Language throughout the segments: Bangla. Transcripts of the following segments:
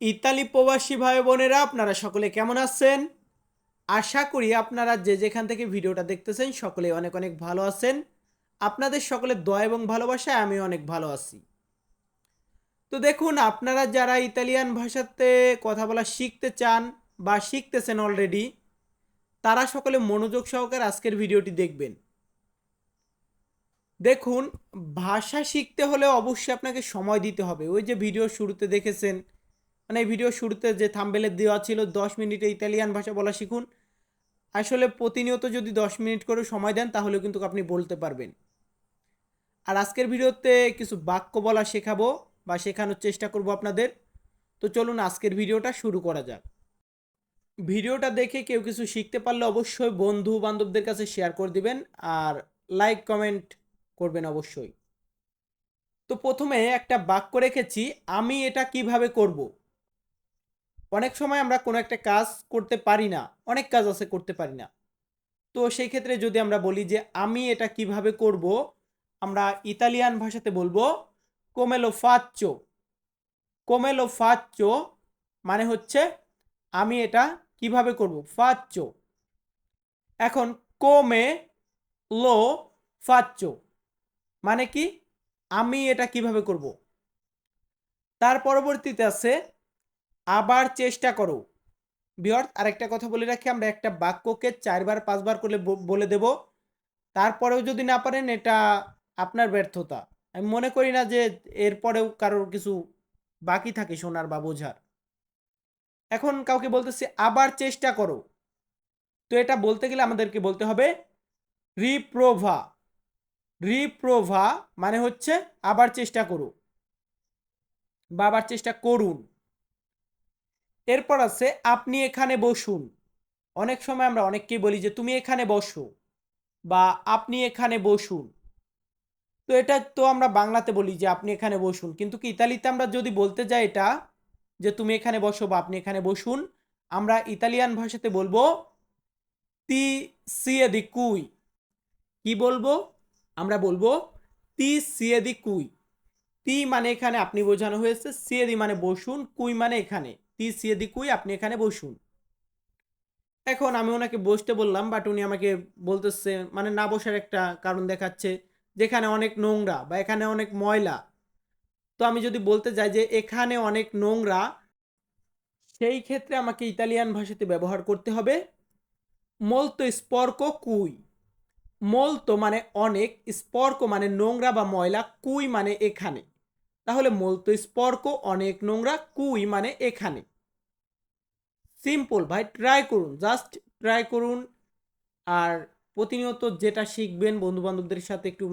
ইতালি প্রবাসী ভাই বোনেরা, আপনারা সকলে কেমন আছেন? আশা করি আপনারা যে যেখান থেকে ভিডিওটা দেখতেছেন সকলে অনেক অনেক ভালো আছেন। আপনাদের সকলের দয়া এবং ভালোবাসায় আমি অনেক ভালো আছি। তো দেখুন, আপনারা যারা ইতালিয়ান ভাষাতে কথা বলা শিখতে চান বা শিখতেছেন অলরেডি তারা সকলে মনোযোগ সহকারে আজকের ভিডিওটি দেখবেন। দেখুন, ভাষা শিখতে হলে অবশ্যই আপনাকে সময় দিতে হবে। ওই যে ভিডিও শুরুতে দেখেছেন মানে এই ভিডিও শুরুতে যে থাম্বেলে দেওয়া ছিল, দশ মিনিটে ইতালিয়ান ভাষা বলা শিখুন। আসলে প্রতিনিয়ত যদি দশ মিনিট করে সময় দেন, তাহলে কিন্তু আপনি বলতে পারবেন। আর আজকের ভিডিওতে কিছু বাক্য বলা শেখাবো বা শেখানোর চেষ্টা করব আপনাদের। তো চলুন আজকের ভিডিওটা শুরু করা যাক। ভিডিওটা দেখে কেউ কিছু শিখতে পারলে অবশ্যই বন্ধু বান্ধবদের কাছে শেয়ার করে দিবেন আর লাইক কমেন্ট করবেন অবশ্যই। তো প্রথমে একটা বাক্য রেখেছি, আমি এটা কীভাবে করব? অনেক সময় আমরা কোনো একটা কাজ করতে পারি না, অনেক কাজ আছে করতে পারি না। তো সেই ক্ষেত্রে যদি আমরা বলি যে আমি এটা কীভাবে করব, আমরা ইতালিয়ান ভাষাতে বলব কোমেলো ফাচ্চো কোমেলো ফাচ্চো মানে হচ্ছে আমি এটা কীভাবে করব ফাচ্চো এখন কোমে লো ফাচ্চো মানে কি? আমি এটা কীভাবে করব। তার পরবর্তীতে আছে আবার চেষ্টা করো। বিহর, আরেকটা কথা বলে রাখি, আমরা একটা বাক্যকে চারবার, পাঁচবার করে বলে দেব। তারপরেও যদি না পারেন, এটা আপনার ব্যর্থতা। আমি মনে করি না যে এরপরেও কারোর কিছু বাকি থাকে শোনার বা বোঝার। এখন কাউকে বলতেছি, আবার চেষ্টা করো। তো এটা বলতে গেলে আমাদেরকে বলতে হবে, রিপ্রোভা। রিপ্রোভা মানে হচ্ছে, আবার চেষ্টা করো। বা আবার চেষ্টা করুন। এরপর আছে, আপনি এখানে বসুন। অনেক সময় আমরা অনেককেই বলি যে, তুমি এখানে বসো বা, আপনি এখানে বসুন তো এটা তো আমরা বাংলাতে বলি যে, আপনি এখানে বসুন কিন্তু কি, ইতালিতে আমরা যদি বলতে যাই এটা, যে, তুমি এখানে বসো বা, আপনি এখানে বসুন আমরা ইতালিয়ান ভাষাতে বলব, তি সিয়ে দি কুই কি বলব? আমরা বলব, তি সিয়ে দি কুই তি মানে এখানে আপনি বোঝানো হয়েছে সিয়েদি মানে বসুন, কুই মানে এখানে। তি সিয়েদি কুই আপনি এখানে বসুন। এখন আমি ওনাকে বসতে বললাম বাট উনি আমাকে বলতেছে মানে না বসার একটা কারণ দেখাচ্ছে, যেখানে অনেক নোংরা বা এখানে অনেক ময়লা। তো আমি যদি বলতে যাই যে এখানে অনেক নোংরা, সেই ক্ষেত্রে আমাকে ইতালিয়ান ভাষাতে ব্যবহার করতে হবে, মলতো স্পর্ক কুই? মলতো মানে অনেক, স্পর্ক মানে নোংরা বা ময়লা, কুই মানে এখানে। তাহলে মলতো স্পর্ক অনেক নোংরা, কুই মানে এখানে। সিম্পল ভাই ট্রাই করুন জাস্ট ট্রাই করুন। আর প্রতিনিয়ত যেটা শিখবেন বন্ধু বান্ধবদের সাথে একটু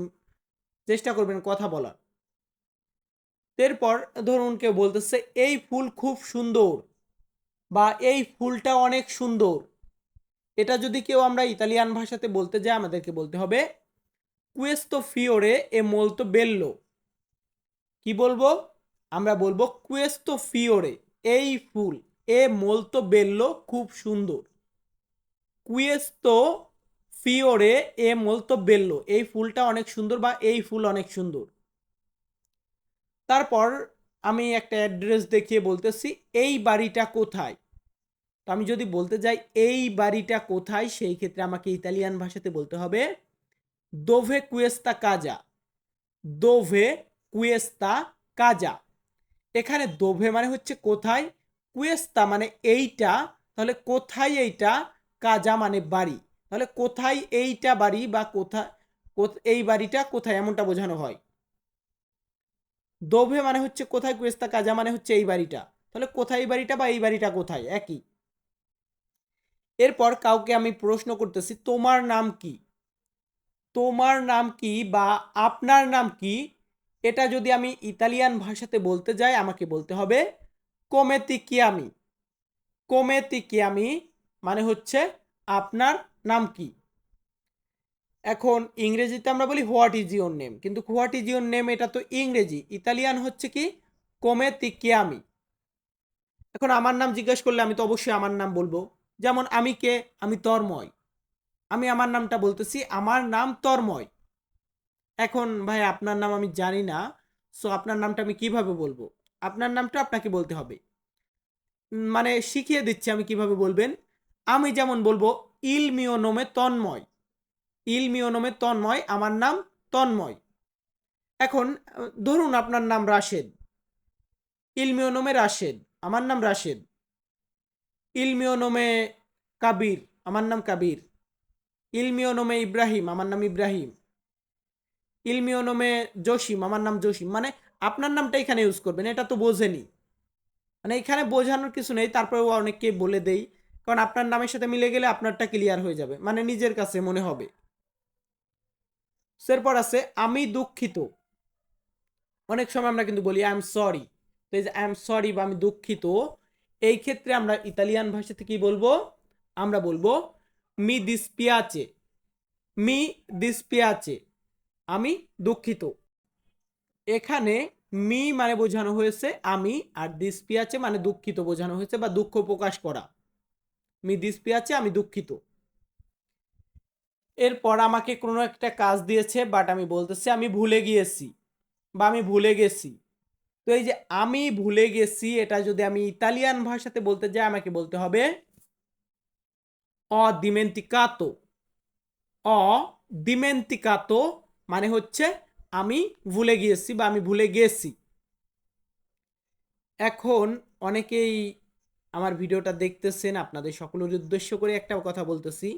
চেষ্টা করবেন কথা বলার। এরপর ধরুন কেউ বলতেছে, এই ফুল খুব সুন্দর বা, এই ফুলটা অনেক সুন্দর। এটা যদি কেউ আমরা ইতালিয়ান ভাষাতে বলতে যাই, আমাদেরকে বলতে হবে কুয়েস্তো ফিওরে এ মোলতো বেল্লো কি বলব? আমরা বলব কুয়েস্তো ফিওরে, এই ফুল, এ মোলতো বেল্লো খুব সুন্দর। কুয়েস্তো ফিওরে এ মোলতো বেল্লো এই ফুলটা অনেক সুন্দর বা এই ফুল অনেক সুন্দর। তারপর আমি একটা অ্যাড্রেস দেখিয়ে বলতেছি, এই বাড়িটা কোথায়? তো আমি যদি বলতে যাই, এই বাড়িটা কোথায়? সেই ক্ষেত্রে আমাকে ইতালিয়ান ভাষাতে বলতে হবে, দোভে কুয়েস্তা কাজা। দোভে কুয়েস্তা, কাজা। এখানে দোভে মানে হচ্ছে কোথায়? কুয়েস্তা মানে এইটা, তাহলে কোথায় এইটা? কাজা মানে বাড়ি। তাহলে কোথায় এইটা বাড়ি বা কোথায় এই বাড়িটা কোথায়? এমনটা বোঝানো হয়। দোভে মানে হচ্ছে কোথায়, কুয়েস্তা, কাজা মানে হচ্ছে এই বাড়িটা। তাহলে কোথায় এই বাড়িটা বা এই বাড়িটা কোথায়? একই। এরপর কাউকে আমি প্রশ্ন করতেছি, তোমার নাম কি? তোমার নাম কি বা আপনার নাম কি? এটা যদি আমি ইতালিয়ান ভাষাতে বলতে যাই, আমাকে বলতে হবে কোমেতি কিয়ামি কোমেতি কিয়ামি মানে হচ্ছে আপনার নাম কি? এখন ইংরেজিতে আমরা বলি হোয়াট ইজ ইউর নেম কিন্তু হোয়াট ইজ ইউর নেম এটা তো ইংরেজি। ইতালিয়ান হচ্ছে কি? কোমেতি কিয়ামি এখন আমার নাম জিজ্ঞেস করলে আমি তো অবশ্যই আমার নাম বলব। যেমন আমি কে? আমি তর্ময় আমি আমার নামটা বলতেছি, আমার নাম তর্ময় এখন ভাই আপনার নাম আমি জানি না সো আপনার নামটা আমি কীভাবে বলব? আপনার নামটা আপনাকে বলতে হবে। মানে শিখিয়ে দিচ্ছি আমি কীভাবে বলবেন। আমি যেমন বলব, ইল মিও নোমে তন্ময়। ইল মিও নোমে তন্ময়, আমার নাম তন্ময়। এখন, ধরুন আপনার নাম রাশেদ। ইলমিও নোমে রাশেদ, আমার নাম রাশেদ। ইলমিও নোমে কাবির, আমার নাম কাবির। ইলমিও নোমে ইব্রাহিম, আমার নাম ইব্রাহিম। ইলমিও নোমে জসিম আমার নাম জসিম মানে আপনার নামটা এখানে ইউজ করবেন, এটা তো বোঝেনি। মানে এখানে বোঝানোর কিছু নেই, তারপরেও অনেককে বলে দেই। কারণ আপনার নামের সাথে মিলে গেলে আপনারটা ক্লিয়ার হয়ে যাবে মানে নিজের কাছে মনে হবে। এরপর আছে, আমি দুঃখিত। অনেক সময় আমরা কিন্তু বলি আই এম সরি তো এই যে আই এম সরি বা, আমি দুঃখিত এই ক্ষেত্রে আমরা ইতালিয়ান ভাষাতে কি বলব? আমরা বলব মি দিস পিয়াচে মি দিসপিয়াচে আমি দুঃখিত। এখানে মি মানে বোঝানো হয়েছে আমি আর দিসপিয়াচে মানে দুঃখিত বোঝানো হয়েছে বা দুঃখ প্রকাশ করা। মি দিসপিয়াচে, আমি দুঃখিত। এরপর আমাকে কোনো একটা কাজ দিয়েছে বাট আমি বলতেছি আমি ভুলে গিয়েছি বা আমি ভুলে গেছি। তো এই যে আমি ভুলে গেছি, এটা যদি আমি ইতালিয়ান ভাষাতে বলতে যাই, আমাকে বলতে হবে অ দিমেন্তিকাতো অ দিমেন্তিকাতো মানে হচ্ছে আমি ভুলে গিয়েছি বা আমি ভুলে গেছি। এখন অনেকেই আমার ভিডিওটা দেখতেছেন, আপনাদের সকলের উদ্দেশ্য করে একটা কথা বলতেছি।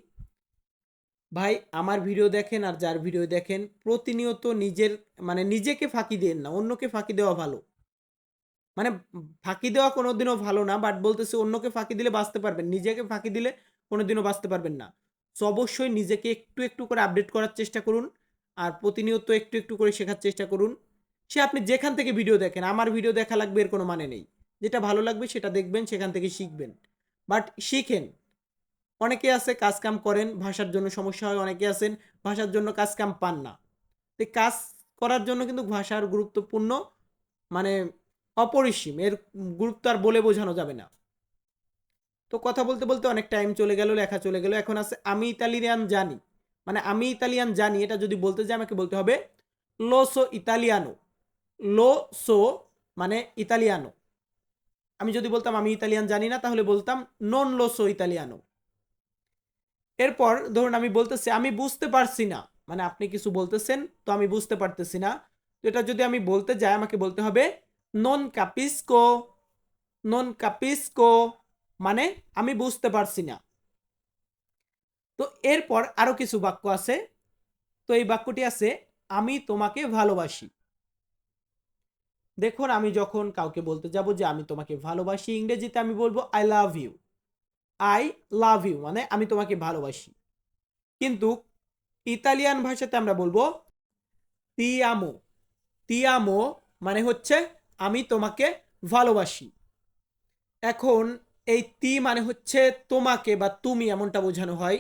ভাই, আমার ভিডিও দেখেন আর যার ভিডিও দেখেন, প্রতিনিয়ত নিজের মানে নিজেকে ফাঁকি দেন না, অন্যকে ফাঁকি দেওয়া ভালো। মানে ফাঁকি দেওয়া কোনোদিনও ভালো না বাট বলতেছি অন্যকে ফাঁকি দিলে বাঁচতে পারবেন, নিজেকে ফাঁকি দিলে কোনোদিনও বাঁচতে পারবেন না। সো অবশ্যই নিজেকে একটু একটু করে আপডেট করার চেষ্টা করুন। আর প্রতিনিয়ত একটু একটু করে শেখার চেষ্টা করুন। সে আপনি যেখান থেকে ভিডিও দেখেন, আমার ভিডিও দেখা লাগবে এর কোনো মানে নেই। যেটা ভালো লাগবে সেটা দেখবেন, সেখান থেকে শিখবেন। বাট শিখেন। অনেকে আছে কাজ কাম করেন, ভাষার জন্য সমস্যা হয়, অনেকে আছেন ভাষার জন্য কাজ কাম পান না। তো কাজ করার জন্য কিন্তু ভাষার গুরুত্বপূর্ণ মানে অপরিসীম, এর গুরুত্ব আর বলে বোঝানো যাবে না। তো কথা বলতে বলতে অনেক টাইম চলে গেল, লেখা চলে গেল, এখন আছে আমি ইতালিয়ান জানি। মানে আমি ইতালিয়ান জানি, এটা যদি বলতে যাই আমাকে বলতে হবে লো সো ইতালিয়ানো লো সো মানে ইতালিয়ানো। আমি যদি বলতাম আমি ইতালিয়ান জানি না, তাহলে বলতাম নন লো সো ইতালিয়ানো এরপর ধরুন আমি বলতেছি, আমি বুঝতে পারছি না মানে আপনি কিছু বলতেছেন, তো আমি বুঝতে পারতেছি না। তো এটা যদি আমি বলতে যাই, আমাকে বলতে হবে নন কাপিসকো নন কাপিসকো মানে আমি বুঝতে পারছি না। তো এরপর আরও কিছু বাক্য আছে। তো এই বাক্যটি আছে, আমি তোমাকে ভালোবাসি। দেখুন, আমি যখন কাউকে বলতে যাব যে, আমি তোমাকে ভালোবাসি, ইংরেজিতে আমি বলব I love you I love you মানে আমি তোমাকে ভালোবাসি। কিন্তু ইতালিয়ান ভাষাতে আমরা বলব তিয়ামো তিয়ামো মানে হচ্ছে, আমি তোমাকে ভালোবাসি। এখন এই তি মানে হচ্ছে তোমাকে বা তুমি এমনটা বোঝানো হয়।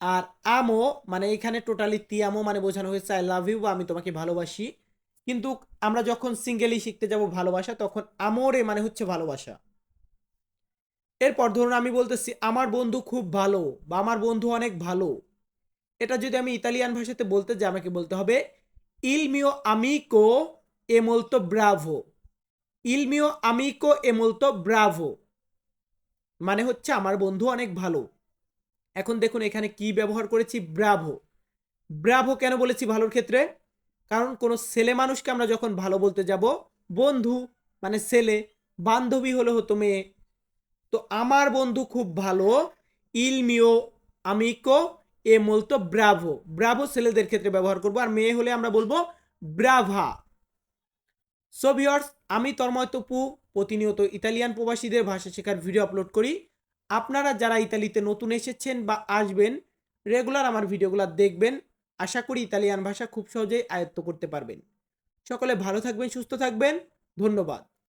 আর আমো মানে এখানে টোটালি তি তিয়ামো মানে বোঝানো হয়েছে আই লাভ ইউ বা আমি তোমাকে ভালোবাসি। কিন্তু আমরা যখন সিঙ্গেলি শিখতে যাব ভালোবাসা, তখন আমোরে মানে হচ্ছে ভালোবাসা। এরপর ধরুন আমি বলতেছি, আমার বন্ধু খুব ভালো বা আমার বন্ধু অনেক ভালো। এটা যদি আমি ইতালিয়ান ভাষাতে বলতে যাই, আমাকে বলতে হবে ইল মিও আমিকো এ মোলতো ব্রাভো ইল মিও আমিকো এ মোলতো ব্রাভো মানে হচ্ছে, আমার বন্ধু অনেক ভালো। এখন দেখুন এখানে কি ব্যবহার করেছি, ব্রাভো। ব্রাভো কেন বলেছি ভালোর ক্ষেত্রে? কারণ কোনো ছেলে মানুষকে আমরা যখন ভালো বলতে যাব, বন্ধু মানে ছেলে, বান্ধবী হলে হতো মেয়ে। তো আমার বন্ধু খুব ভালো ইলমিও আমিকো, এ মোলতো ব্রাভো। ব্রাভো ছেলেদের ক্ষেত্রে ব্যবহার করব, আর মেয়ে হলে আমরা বলব ব্রাভা। সো আমি তন্ময় তপু, প্রতিনিয়ত ইতালিয়ান প্রবাসীদের ভাষা শেখার ভিডিও আপলোড করি। আপনারা যারা ইতালিতে নতুন এসেছেন বা আসবেন রেগুলার আমার ভিডিওগুলো দেখবেন। আশা করি ইতালিয়ান ভাষা খুব সহজেই আয়ত্ত করতে পারবেন। সকলে ভালো থাকবেন, সুস্থ থাকবেন। ধন্যবাদ।